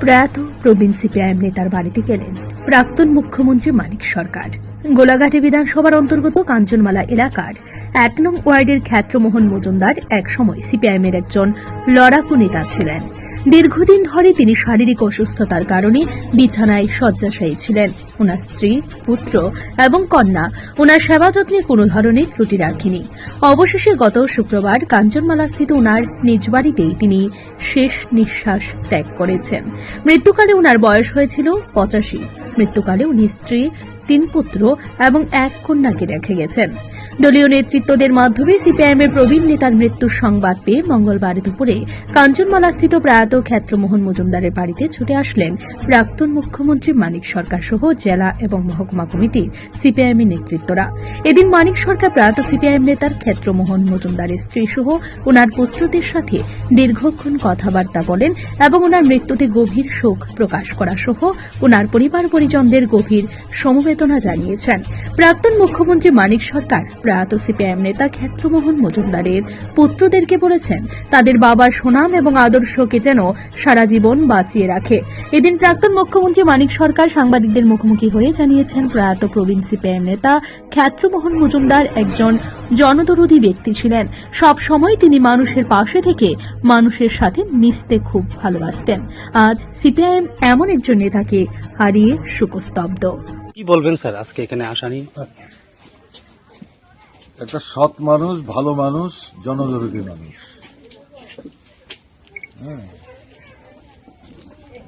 প্রয়াত প্রবীণ সিপিআইএম নেতার বাড়িতে গেলেন প্রাক্তন মুখ্যমন্ত্রী মানিক সরকার। গোলাঘাটি বিধানসভার অন্তর্গত কাঞ্চনমালা এলাকার এক নং ওয়ার্ডের খ্যাত্রমোহন মজুমদার একসময় সিপিআইএমের একজন লড়াকু নেতা ছিলেন। দীর্ঘদিন ধরে তিনি শারীরিক অসুস্থতার কারণে বিছানায় শয্যাশায়ী ছিলেন। ওনার স্ত্রী, পুত্র এবং কন্যা। ওনার সেবা যত্নে কোনো ধরনের ত্রুটি রাখেনি। অবশেষে গত শুক্রবার কাঞ্চনমালাস্থিত ওনার নিজ বাড়িতেই তিনি শেষ নিঃশ্বাস ত্যাগ করেছেন। মৃত্যুকালে ওনার বয়স হয়েছিল পঁচাশি। মৃত্যুকালে উনি স্ত্রী, তিন পুত্র এবং এক কন্যাকে রেখে গেছেন। দলীয় নেতৃত্বদের মাধ্যমে সিপিআইএম এর প্রবীণ নেতার মৃত্যুর সংবাদ পেয়ে মঙ্গলবার দুপুরে কাঞ্চনমালাস্থিত প্রয়াত ক্ষেত্রমোহন মজুমদারের বাড়িতে ছুটে আসলেন প্রাক্তন মুখ্যমন্ত্রী মানিক সরকার সহ জেলা এবং মহকুমা কমিটির সিপিআইএম এর নেতৃত্বরা। এদিন মানিক সরকার প্রয়াত সিপিআইএম নেতার ক্ষেত্রমোহন মজুমদারের স্ত্রী সহ ওনার পুত্রদের সাথে দীর্ঘক্ষণ কথাবার্তা বলেন এবং ওনার মৃত্যুতে গভীর শোক প্রকাশ করা সহ ওনার পরিবার পরিজনদের গভীর সমবেদনা জানিয়েছেন। প্রাক্তন মুখ্যমন্ত্রী মানিক সরকার প্রয়াত সিপিআইএম নেতা ক্ষেত্রমোহন মজুমদারের পুত্রদেরকে বলেছেন, তাদের বাবার সুনাম এবং আদর্শকে যেন সারা জীবন বাঁচিয়ে রাখে। এদিন প্রাক্তন মুখ্যমন্ত্রী মানিক সরকার সাংবাদিকদের মুখোমুখি হয়ে জানিয়েছেন প্রয়াত প্রবীণ সিপিআইএম নেতা ক্ষেত্রমোহন মজুমদার একজন জনদরদী ব্যক্তি ছিলেন। সব সময় তিনি মানুষের পাশে থেকে মানুষের সাথে মিশতে খুব ভালোবাসতেন। আজ সিপিআইএম এমন একজন নেতাকে হারিয়ে শোকস্তব্ধ। কি বলবেন স্যার? আজকে এখানে আসা নিয়ে? একটা সৎ মানুষ, ভালো মানুষ জনদরদী মানুষ। হ্যাঁ।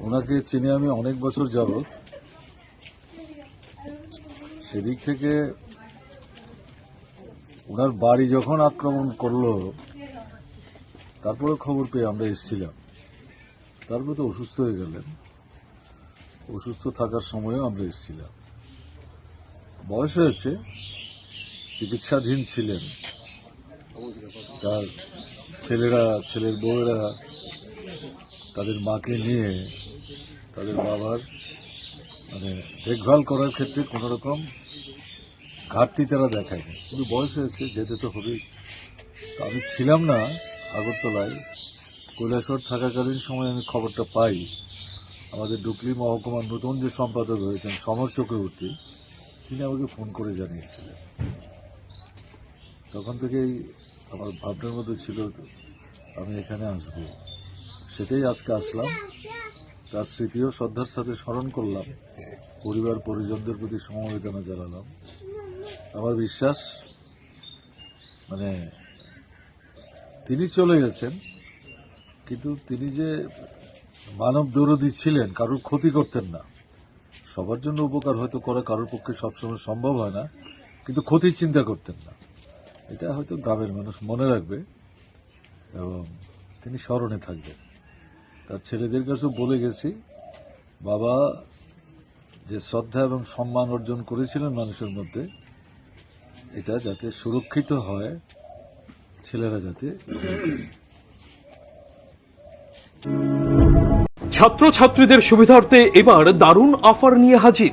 ওনাকে চিনি আমি অনেক বছর যাব সেদিক থেকে ওনার বাড়ি যখন আক্রমণ করল তারপরে খবর পেয়ে আমরা এসেছিলাম। তারপরে তো অসুস্থ হয়ে গেলেন। অসুস্থ থাকার সময়ও আমরা এসেছিলাম। বয়স হয়েছে চিকিৎসাধীন ছিলেন। তার ছেলেরা, ছেলের বউয়েরা তাদের মাকে নিয়ে তাদের বাবার মানে দেখভাল করার ক্ষেত্রে কোন রকম ঘাটতি তারা দেখায়নি। কিন্তু বয়স হয়েছে, যেতে তো হবেই। আমি ছিলাম না আগরতলায়। কৈলাসর থাকাকালীন সময় আমি খবরটা পাই। আমাদের ডুকলি মহকুমার নতুন যে সম্পাদক হয়েছেন সমর চক্রবর্তী, তিনি আমাকে ফোন করে জানিয়েছিলেন। তখন থেকেই আমার ভাবনার মধ্যে ছিল আমি এখানে আসব। সেটাই আজকে আসলাম। তার স্মৃতিও শ্রদ্ধার সাথে স্মরণ করলাম। পরিবার, পরিজনদের প্রতি সমবেদনা জানালাম। আমার বিশ্বাস মানে তিনি চলে গেছেন, কিন্তু তিনি যে মানব দরদি ছিলেন, কারোর ক্ষতি করতেন না। সবার জন্য উপকার হয়তো করা কারোর পক্ষে সবসময় সম্ভব হয় না, কিন্তু ক্ষতির চিন্তা করতেন না। এটা হয়তো গ্রামের মানুষ মনে রাখবে এবং তিনি স্মরণে থাকবেন। তার ছেলেদের কাছেও বলে গেছি, বাবা যে শ্রদ্ধা এবং সম্মান অর্জন করেছিলেন মানুষের মধ্যে, এটা যাতে সুরক্ষিত হয়, ছেলেরা যাতে ছাত্রছাত্রীদের সুবিধার্থে এবার দারুণ অফার নিয়ে হাজির।